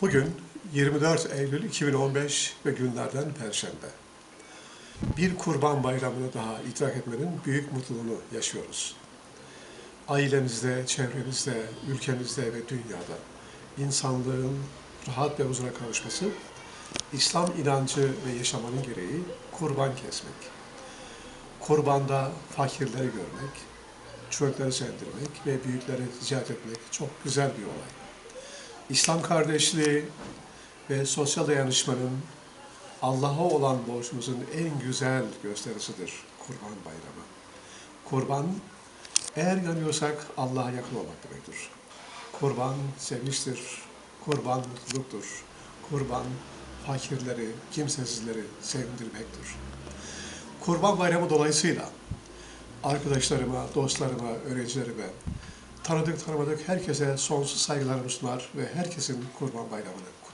Bugün 24 Eylül 2015 ve günlerden Perşembe. Bir kurban bayramını daha idrak etmenin büyük mutluluğunu yaşıyoruz. Ailemizde, çevremizde, ülkemizde ve dünyada insanlığın rahat ve huzura kavuşması, İslam inancı ve yaşamanın gereği kurban kesmek. Kurbanda fakirleri görmek, çocukları sevdirmek ve büyükleri ziyaret etmek çok güzel bir olay. İslam kardeşliği ve sosyal dayanışmanın Allah'a olan borcumuzun en güzel gösterisidir Kurban Bayramı. Kurban, eğer yanıyorsak Allah'a yakın olmak demektir. Kurban sevinçtir, kurban mutluluktur, kurban fakirleri, kimsesizleri sevindirmektir. Kurban Bayramı dolayısıyla arkadaşlarıma, dostlarıma, öğrencilerime, tanıdık tanımadık herkese sonsuz saygılarımı sunar ve herkesin Kurban Bayramını kutlarım.